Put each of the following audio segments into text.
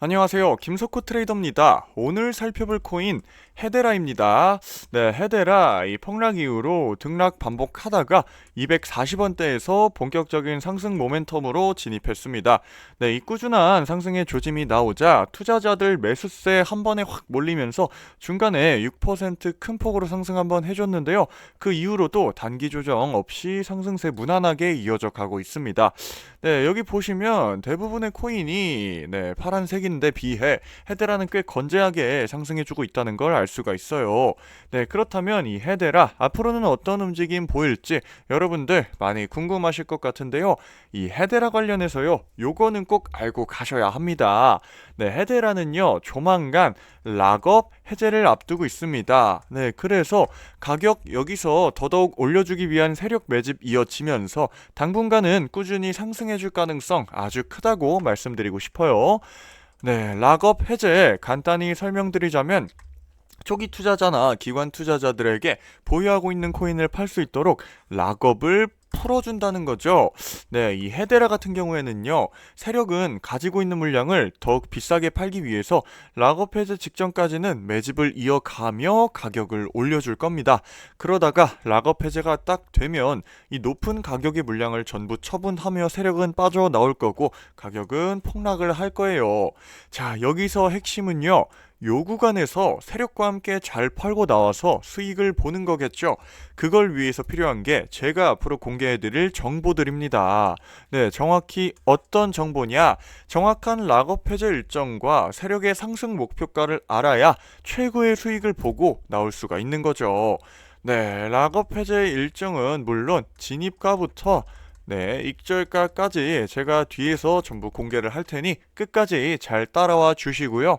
안녕하세요. 김석호 트레이더입니다. 오늘 살펴볼 코인 헤데라입니다. 네, 헤데라 이 폭락 이후로 등락 반복하다가 240원대에서 본격적인 상승 모멘텀으로 진입했습니다. 네, 이 꾸준한 상승의 조짐이 나오자 투자자들 매수세 한 번에 확 몰리면서 중간에 6%큰 폭으로 상승 한번 해줬는데요. 그 이후로도 단기 조정 없이 상승세 무난하게 이어져 가고 있습니다. 네, 여기 보시면 대부분의 코인이 네, 파란색 인데 비해 헤데라는 꽤 건재하게 상승해주고 있다는 걸 알 수가 있어요. 네, 그렇다면 이 헤데라 앞으로는 어떤 움직임 보일지 여러분들 많이 궁금하실 것 같은데요. 이 헤데라 관련해서요. 요거는 꼭 알고 가셔야 합니다. 네, 헤데라는요. 조만간 락업 해제를 앞두고 있습니다. 네, 그래서 가격 여기서 더더욱 올려주기 위한 세력 매집 이어지면서 당분간은 꾸준히 상승해줄 가능성 아주 크다고 말씀드리고 싶어요. 네, 락업 해제 간단히 설명드리자면 초기 투자자나 기관 투자자들에게 보유하고 있는 코인을 팔 수 있도록 락업을 풀어준다는 거죠. 네, 이 헤데라 같은 경우에는요, 세력은 가지고 있는 물량을 더욱 비싸게 팔기 위해서 락업 해제 직전까지는 매집을 이어가며 가격을 올려줄 겁니다. 그러다가 락업 해제가 딱 되면 이 높은 가격의 물량을 전부 처분하며 세력은 빠져나올 거고 가격은 폭락을 할 거예요. 자, 여기서 핵심은요, 요 구간에서 세력과 함께 잘 팔고 나와서 수익을 보는 거겠죠. 그걸 위해서 필요한 게 제가 앞으로 공개해드릴 정보들입니다. 네, 정확히 어떤 정보냐? 정확한 락업 해제 일정과 세력의 상승 목표가를 알아야 최고의 수익을 보고 나올 수가 있는 거죠. 네, 락업 해제 일정은 물론 진입가부터 네, 익절가까지 제가 뒤에서 전부 공개를 할 테니 끝까지 잘 따라와 주시고요.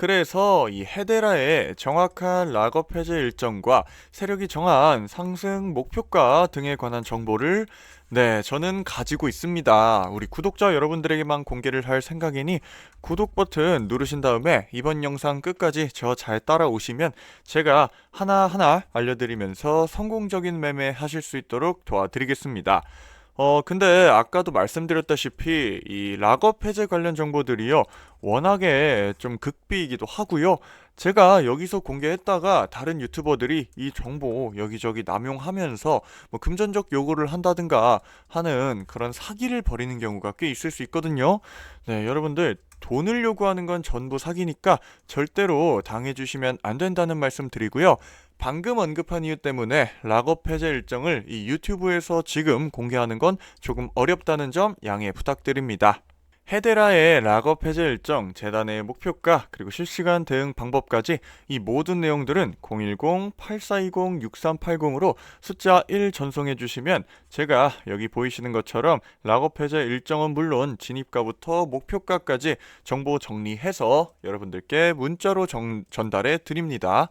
그래서 이 헤데라의 정확한 락업 해제 일정과 세력이 정한 상승 목표가 등에 관한 정보를 네, 저는 가지고 있습니다. 우리 구독자 여러분들에게만 공개를 할 생각이니 구독 버튼 누르신 다음에 이번 영상 끝까지 저 잘 따라오시면 제가 하나하나 알려드리면서 성공적인 매매 하실 수 있도록 도와드리겠습니다. 어, 근데 아까도 말씀드렸다시피 이 락업 해제 관련 정보들이요. 워낙에 좀 극비이기도 하고요. 제가 여기서 공개했다가 다른 유튜버들이 이 정보 여기저기 남용하면서 뭐 금전적 요구를 한다든가 하는 그런 사기를 벌이는 경우가 꽤 있을 수 있거든요. 네, 여러분들 돈을 요구하는 건 전부 사기니까 절대로 당해주시면 안 된다는 말씀 드리고요. 방금 언급한 이유 때문에 락업 해제 일정을 이 유튜브에서 지금 공개하는 건 조금 어렵다는 점 양해 부탁드립니다. 헤데라의 락업 해제 일정, 재단의 목표가, 그리고 실시간 대응 방법까지 이 모든 내용들은 010-8420-6380으로 숫자 1 전송해 주시면 제가 여기 보이시는 것처럼 락업 해제 일정은 물론 진입가부터 목표가까지 정보 정리해서 여러분들께 문자로 정, 전달해 드립니다.